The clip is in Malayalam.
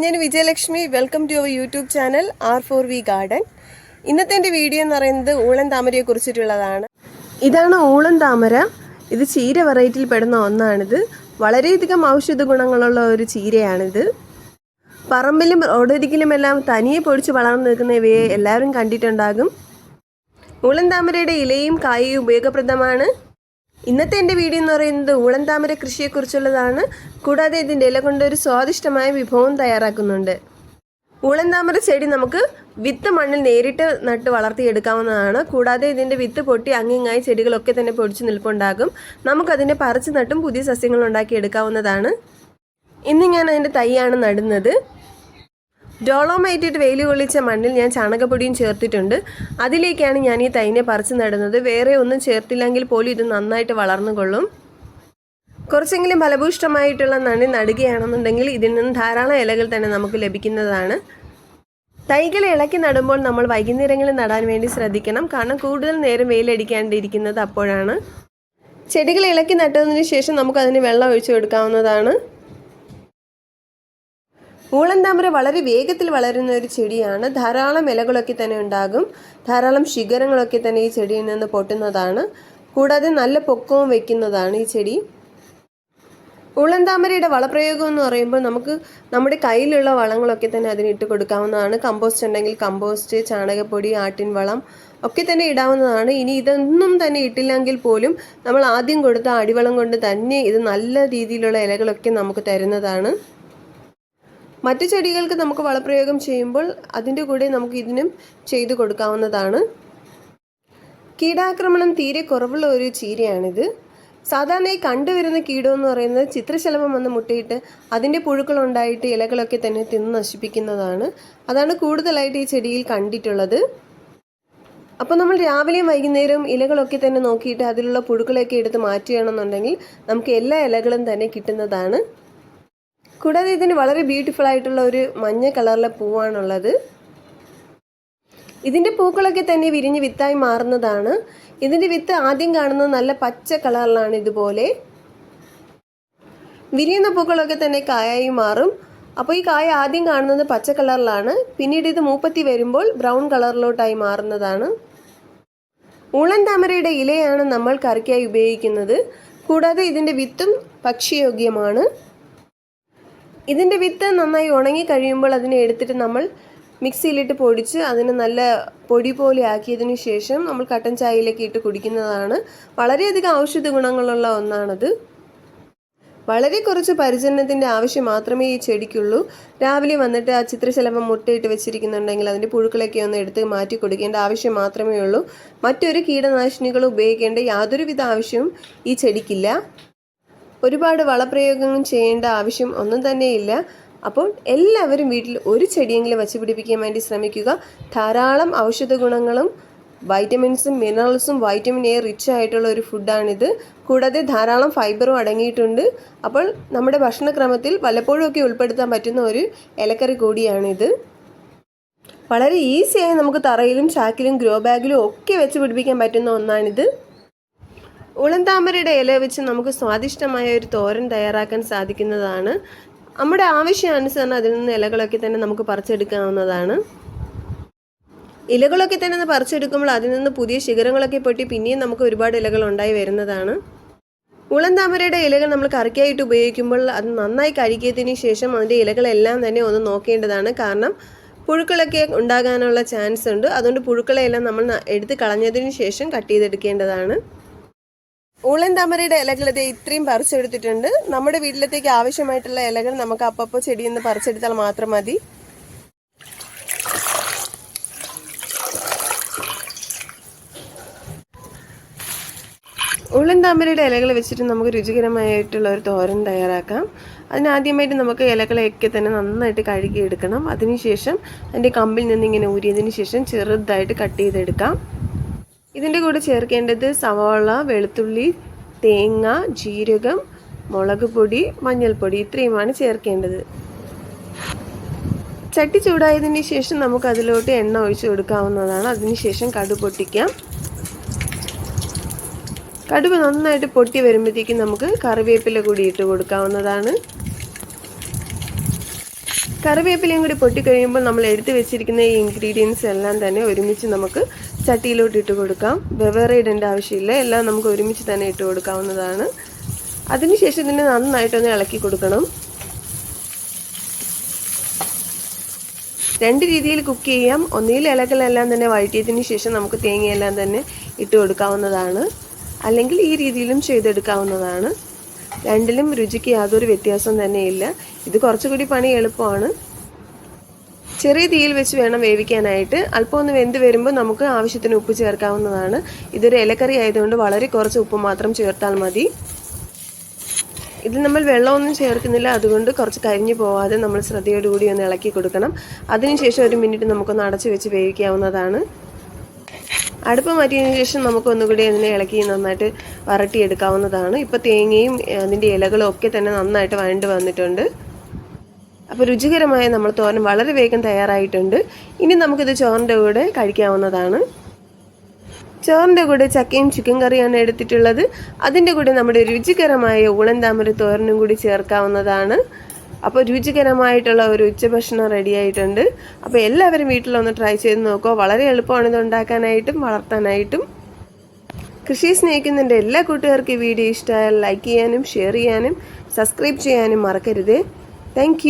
ഞാൻ Vijayalakshmi. Welcome to our YouTube channel R four V garden ഇന്നത്തെ എന്റെ വീഡിയോ എന്ന് പറയുന്നത് ഊളൻ താമരയെ കുറിച്ചിട്ടുള്ളതാണ്. ഇതാണ് ഊളൻ താമര. ഇത് ചീര വെറൈറ്റിയിൽ പെടുന്ന ഒന്നാണിത്. വളരെയധികം ഔഷധ ഗുണങ്ങളുള്ള ഒരു ചീരയാണിത്. പറമ്പിലും റോഡരികിലുമെല്ലാം തനിയെ പൊടിച്ച് വളർന്നു നിൽക്കുന്ന ഇവയെ എല്ലാവരും കണ്ടിട്ടുണ്ടാകും. ഊളൻ താമരയുടെ ഇലയും കായയും ഉപയോഗപ്രദമാണ്. ഇന്നത്തെ എന്റെ വീഡിയോ എന്ന് പറയുന്നത് ഊളൻ താമര കൃഷിയെക്കുറിച്ചുള്ളതാണ്. കൂടാതെ ഇതിന്റെ ഇല കൊണ്ട് ഒരു സ്വാദിഷ്ടമായ വിഭവം തയ്യാറാക്കുന്നുണ്ട്. ഊളൻ താമര ചെടി നമുക്ക് വിത്ത് മണ്ണിൽ നേരിട്ട് നട്ട് വളർത്തിയെടുക്കാവുന്നതാണ്. കൂടാതെ ഇതിന്റെ വിത്ത് പൊട്ടി അങ്ങിങ്ങായി ചെടികളൊക്കെ തന്നെ പൊടിച്ചു നിൽപ്പുണ്ടാകും. നമുക്കതിനെ പറിച്ചു നട്ടും പുതിയ സസ്യങ്ങൾ ഉണ്ടാക്കി എടുക്കാവുന്നതാണ്. ഇന്ന് ഞാൻ അതിന്റെ തൈയാണ് നടുന്നത്. ഡോളോമൈറ്റ് ഇട്ട് വെയിൽ കൊള്ളിച്ച മണ്ണിൽ ഞാൻ ചാണകപ്പൊടിയും ചേർത്തിട്ടുണ്ട്. അതിലേക്കാണ് ഞാൻ ഈ തൈനെ പറിച്ച് നടുന്നത്. വേറെ ഒന്നും ചേർത്തില്ലെങ്കിൽ പോലും ഇത് നന്നായിട്ട് വളർന്നു കൊള്ളും. കുറച്ചെങ്കിലും ഫലഭൂഷ്ടമായിട്ടുള്ള നണി നടുകയാണെന്നുണ്ടെങ്കിൽ ഇതിൽ നിന്ന് ധാരാളം ഇലകൾ തന്നെ നമുക്ക് ലഭിക്കുന്നതാണ്. തൈകൾ ഇളക്കി നടുമ്പോൾ നമ്മൾ വൈകുന്നേരങ്ങളിൽ നടാൻ വേണ്ടി ശ്രദ്ധിക്കണം. കാരണം കൂടുതൽ നേരം വെയിലടിക്കാണ്ടിരിക്കുന്നത് അപ്പോഴാണ്. ചെടികൾ ഇളക്കി നട്ടതിന് ശേഷം നമുക്കതിന് വെള്ളം ഒഴിച്ചു കൊടുക്കാവുന്നതാണ്. ഊളൻ താമര വളരെ വേഗത്തിൽ വളരുന്ന ഒരു ചെടിയാണ്. ധാരാളം ഇലകളൊക്കെ തന്നെ ഉണ്ടാകും. ധാരാളം ശിഖരങ്ങളൊക്കെ തന്നെ ഈ ചെടിയിൽ നിന്ന് പൊട്ടുന്നതാണ്. കൂടാതെ നല്ല പൊക്കവും വെക്കുന്നതാണ് ഈ ചെടി. ഉളൻ താമരയുടെ വളപ്രയോഗം എന്ന് പറയുമ്പോൾ നമുക്ക് നമ്മുടെ കയ്യിലുള്ള വളങ്ങളൊക്കെ തന്നെ അതിനിട്ട് കൊടുക്കാവുന്നതാണ്. കമ്പോസ്റ്റ് ഉണ്ടെങ്കിൽ കമ്പോസ്റ്റ് ചാണകപ്പൊടി ആട്ടിൻ വളം ഒക്കെ തന്നെ ഇടാവുന്നതാണ്. ഇനി ഇതൊന്നും തന്നെ ഇട്ടില്ലെങ്കിൽ പോലും നമ്മൾ ആദ്യം കൊടുത്ത അടിവളം കൊണ്ട് തന്നെ ഇത് നല്ല രീതിയിലുള്ള ഇലകളൊക്കെ നമുക്ക് തരുന്നതാണ്. മറ്റു ചെടികൾക്ക് നമുക്ക് വളപ്രയോഗം ചെയ്യുമ്പോൾ അതിന്റെ കൂടെ നമുക്ക് ഇതിനും ചെയ്തു കൊടുക്കാവുന്നതാണ്. കീടാക്രമണം തീരെ കുറവുള്ള ഒരു ചീരയാണിത്. സാധാരണയായി കണ്ടുവരുന്ന കീടം എന്ന് പറയുന്നത് ചിത്രശലഭം വന്ന് മുട്ടയിട്ട് അതിന്റെ പുഴുക്കളുണ്ടായിട്ട് ഇലകളൊക്കെ തന്നെ തിന്ന് നശിപ്പിക്കുന്നതാണ്. അതാണ് കൂടുതലായിട്ട് ഈ ചെടിയിൽ കണ്ടിട്ടുള്ളത്. അപ്പോൾ നമ്മൾ രാവിലെയും വൈകുന്നേരവും ഇലകളൊക്കെ തന്നെ നോക്കിയിട്ട് അതിലുള്ള പുഴുക്കളൊക്കെ എടുത്ത് മാറ്റുകയാണെന്നുണ്ടെങ്കിൽ നമുക്ക് എല്ലാ ഇലകളും തന്നെ കിട്ടുന്നതാണ്. കൂടാതെ ഇതിന് വളരെ ബ്യൂട്ടിഫുൾ ആയിട്ടുള്ള ഒരു മഞ്ഞ കളറിലെ പൂവാണുള്ളത്. ഇതിന്റെ പൂക്കളൊക്കെ തന്നെ വിരിഞ്ഞ് വിത്തായി മാറുന്നതാണ്. ഇതിന്റെ വിത്ത് ആദ്യം കാണുന്നത് നല്ല പച്ച കളറിലാണ് ഇതുപോലെ. വിരിയുന്ന പൂക്കളൊക്കെ തന്നെ കായായി മാറും. അപ്പോൾ ഈ കായ ആദ്യം കാണുന്നത് പച്ച കളറിലാണ് പിന്നീട് ഇത് മൂപ്പത്തി വരുമ്പോൾ ബ്രൗൺ കളറിലോട്ടായി മാറുന്നതാണ്. ഉളൻ താമരയുടെ ഇലയാണ് നമ്മൾ കറിക്കായി ഉപയോഗിക്കുന്നത്. കൂടാതെ ഇതിന്റെ വിത്തും ഭക്ഷ്യയോഗ്യമാണ് ഇതിന്റെ വിത്ത് നന്നായി ഉണങ്ങി കഴിയുമ്പോൾ അതിനെ എടുത്തിട്ട് നമ്മൾ മിക്സിയിലിട്ട് പൊടിച്ച് അതിന് നല്ല പൊടി പോലെ ആക്കിയതിന് ശേഷം നമ്മൾ കട്ടൻ ചായയിലേക്ക് ഇട്ട് കുടിക്കുന്നതാണ്. വളരെയധികം ഔഷധ ഗുണങ്ങളുള്ള ഒന്നാണത്. വളരെ കുറച്ച് പരിചരണത്തിന്റെ ആവശ്യം മാത്രമേ ഈ ചെടിക്കുള്ളൂ. രാവിലെ വന്നിട്ട് ആ ചിത്രശലഭം മുട്ടയിട്ട് വെച്ചിരിക്കുന്നുണ്ടെങ്കിൽ അതിന്റെ പുഴുക്കളൊക്കെ ഒന്ന് എടുത്ത് മാറ്റി കൊടുക്കേണ്ട ആവശ്യം മാത്രമേ ഉള്ളൂ. മറ്റൊരു കീടനാശിനികൾ ഉപയോഗിക്കേണ്ട യാതൊരുവിധ ആവശ്യവും ഈ ചെടിക്കില്ല. ഒരുപാട് വളപ്രയോഗങ്ങൾ ചെയ്യേണ്ട ആവശ്യം ഒന്നും തന്നെയില്ല അപ്പോൾ എല്ലാവരും വീട്ടിൽ ഒരു ചെടിയെങ്കിലും വച്ച് പിടിപ്പിക്കാൻ വേണ്ടി ശ്രമിക്കുക. ധാരാളം ഔഷധ ഗുണങ്ങളും വൈറ്റമിൻസും മിനറൽസും വൈറ്റമിൻ എ റിച്ച് ആയിട്ടുള്ള ഒരു ഫുഡാണിത് കൂടാതെ ധാരാളം ഫൈബറും അടങ്ങിയിട്ടുണ്ട്. അപ്പോൾ നമ്മുടെ ഭക്ഷണക്രമത്തിൽ വല്ലപ്പോഴും ഒക്കെ ഉൾപ്പെടുത്താൻ പറ്റുന്ന ഒരു ഇലക്കറി കൂടിയാണിത്. വളരെ ഈസിയായി നമുക്ക് തറയിലും ചാക്കിലും ഗ്രോ ബാഗിലും ഒക്കെ വെച്ച് പിടിപ്പിക്കാൻ പറ്റുന്ന ഒന്നാണിത്. ഉളന്താമരയുടെ ഇല വെച്ച് നമുക്ക് സ്വാദിഷ്ടമായ ഒരു തോരൻ തയ്യാറാക്കാൻ സാധിക്കുന്നതാണ്. നമ്മുടെ ആവശ്യാനുസരണം അതിൽ നിന്ന് ഇലകളൊക്കെ തന്നെ നമുക്ക് പറിച്ചെടുക്കാവുന്നതാണ്. ഇലകളൊക്കെ തന്നെ പറിച്ചെടുക്കുമ്പോൾ അതിൽ നിന്ന് പുതിയ ശിഖരങ്ങളൊക്കെ പൊട്ടി പിന്നെയും നമുക്ക് ഒരുപാട് ഇലകൾ ഉണ്ടായി വരുന്നതാണ്. ഉളൻ താമരയുടെ ഇലകൾ നമ്മൾ കറിക്കായിട്ട് ഉപയോഗിക്കുമ്പോൾ അത് നന്നായി കഴുകിയതിന് ശേഷം അതിന്റെ ഇലകളെല്ലാം തന്നെ ഒന്ന് നോക്കേണ്ടതാണ്. കാരണം പുഴുക്കളൊക്കെ ഉണ്ടാകാനുള്ള ചാൻസ് ഉണ്ട്. അതുകൊണ്ട് പുഴുക്കളെല്ലാം നമ്മൾ എടുത്ത് കളഞ്ഞതിന് ശേഷം കട്ട് ചെയ്തെടുക്കേണ്ടതാണ്. ഊളൻ താമരയുടെ ഇലകൾ ഇത് ഇത്രയും പറിച്ചെടുത്തിട്ടുണ്ട്. നമ്മുടെ വീട്ടിലത്തേക്ക് ആവശ്യമായിട്ടുള്ള ഇലകൾ നമുക്ക് അപ്പപ്പോ ചെടിയിൽ നിന്ന് പറിച്ചെടുത്താൽ മാത്രം മതി. ഉള്ളൻ താമരയുടെ ഇലകൾ വെച്ചിട്ട് നമുക്ക് രുചികരമായിട്ടുള്ള ഒരു തോരൻ തയ്യാറാക്കാം. അതിനാദ്യമായിട്ട് നമുക്ക് ഇലകളെയൊക്കെ തന്നെ നന്നായിട്ട് കഴുകിയെടുക്കണം. അതിനുശേഷം അതിന്റെ കമ്പിൽ നിന്ന് ഇങ്ങനെ ഊരിയതിന് ശേഷം ചെറുതായിട്ട് കട്ട് ചെയ്തെടുക്കാം. ഇതിന്റെ കൂടെ ചേർക്കേണ്ടത് സവാള വെളുത്തുള്ളി തേങ്ങ ജീരകം മുളക് പൊടി മഞ്ഞൾപ്പൊടി ഇത്രയുമാണ് ചേർക്കേണ്ടത്. ചട്ടി ചൂടായതിന് ശേഷം നമുക്ക് അതിലോട്ട് എണ്ണ ഒഴിച്ചു കൊടുക്കാവുന്നതാണ്. അതിനുശേഷം കടു പൊട്ടിക്കാം. കടുവ് നന്നായിട്ട് പൊട്ടി വരുമ്പോഴത്തേക്കും നമുക്ക് കറിവേപ്പില കൂടി ഇട്ട് കൊടുക്കാവുന്നതാണ്. കറിവേപ്പിലയും കൂടി പൊട്ടിക്കഴിയുമ്പോൾ നമ്മൾ എടുത്തു വെച്ചിരിക്കുന്ന ഈ ഇൻഗ്രീഡിയൻസ് എല്ലാം തന്നെ ഒരുമിച്ച് നമുക്ക് ചട്ടിയിലോട്ട് ഇട്ട് കൊടുക്കാം. വെവ്വേറെ ഇടേണ്ട ആവശ്യമില്ല. എല്ലാം നമുക്ക് ഒരുമിച്ച് തന്നെ ഇട്ട് കൊടുക്കാവുന്നതാണ്. അതിനുശേഷം ഇതിനെ നന്നായിട്ടൊന്ന് ഇളക്കി കൊടുക്കണം. രണ്ട് രീതിയിൽ കുക്ക് ചെയ്യാം. ഒന്നിൽ ഇലകളെല്ലാം തന്നെ വഴറ്റിയതിന് ശേഷം നമുക്ക് തേങ്ങയെല്ലാം തന്നെ ഇട്ട് കൊടുക്കാവുന്നതാണ്. അല്ലെങ്കിൽ ഈ രീതിയിലും ചെയ്തെടുക്കാവുന്നതാണ്. രണ്ടിലും രുചിക്ക് യാതൊരു വ്യത്യാസവും തന്നെയില്ല ഇത് കുറച്ചുകൂടി പണി എളുപ്പമാണ്. ചെറിയ തീയിൽ വെച്ച് വേണം വേവിക്കാനായിട്ട്. അല്പം ഒന്ന് വെന്ത് വരുമ്പോൾ നമുക്ക് ആവശ്യത്തിന് ഉപ്പ് ചേർക്കാവുന്നതാണ്. ഇതൊരു ഇലക്കറി ആയതുകൊണ്ട് വളരെ കുറച്ച് ഉപ്പ് മാത്രം ചേർത്താൽ മതി. ഇത് നമ്മൾ വെള്ളമൊന്നും ചേർക്കുന്നില്ല. അതുകൊണ്ട് കുറച്ച് കരിഞ്ഞു പോവാതെ നമ്മൾ ശ്രദ്ധയോടുകൂടി ഒന്ന് ഇളക്കി കൊടുക്കണം. അതിനുശേഷം ഒരു മിനിറ്റ് നമുക്കൊന്ന് അടച്ചു വെച്ച് വേവിക്കാവുന്നതാണ്. അടുപ്പ് മാറ്റിയതിന് ശേഷം നമുക്ക് ഒന്നുകൂടി അതിനെ ഇളക്കി നന്നായിട്ട് വരട്ടിയെടുക്കാവുന്നതാണ്. ഇപ്പോൾ തേങ്ങയും അതിന്റെ ഇലകളും ഒക്കെ തന്നെ നന്നായിട്ട് വഴണ്ട് വന്നിട്ടുണ്ട്. അപ്പോൾ രുചികരമായ നമ്മൾ തോരൻ വളരെ വേഗം തയ്യാറായിട്ടുണ്ട്. ഇനി നമുക്കിത് ചോറിന്റെ കൂടെ കഴിക്കാവുന്നതാണ്. ചോറിന്റെ കൂടെ ചക്കയും ചിക്കൻ കറിയാണ് എടുത്തിട്ടുള്ളത്. അതിന്റെ കൂടെ നമ്മുടെ രുചികരമായ ഊളൻ താമര തോരനും കൂടി ചേർക്കാവുന്നതാണ്. അപ്പോൾ രുചികരമായിട്ടുള്ള ഒരു ഉച്ചഭക്ഷണം റെഡി ആയിട്ടുണ്ട്. അപ്പോൾ എല്ലാവരും വീട്ടിലൊന്ന് ട്രൈ ചെയ്ത് നോക്കുക വളരെ എളുപ്പമാണ് ഇത് ഉണ്ടാക്കാനായിട്ടും വളർത്താനായിട്ടും. കൃഷിയെ സ്നേഹിക്കുന്നതിന്റെ എല്ലാ കൂട്ടുകാർക്കും ഈ വീഡിയോ ഇഷ്ടമായാൽ ലൈക്ക് ചെയ്യാനും ഷെയർ ചെയ്യാനും സബ്സ്ക്രൈബ് ചെയ്യാനും മറക്കരുത്. താങ്ക്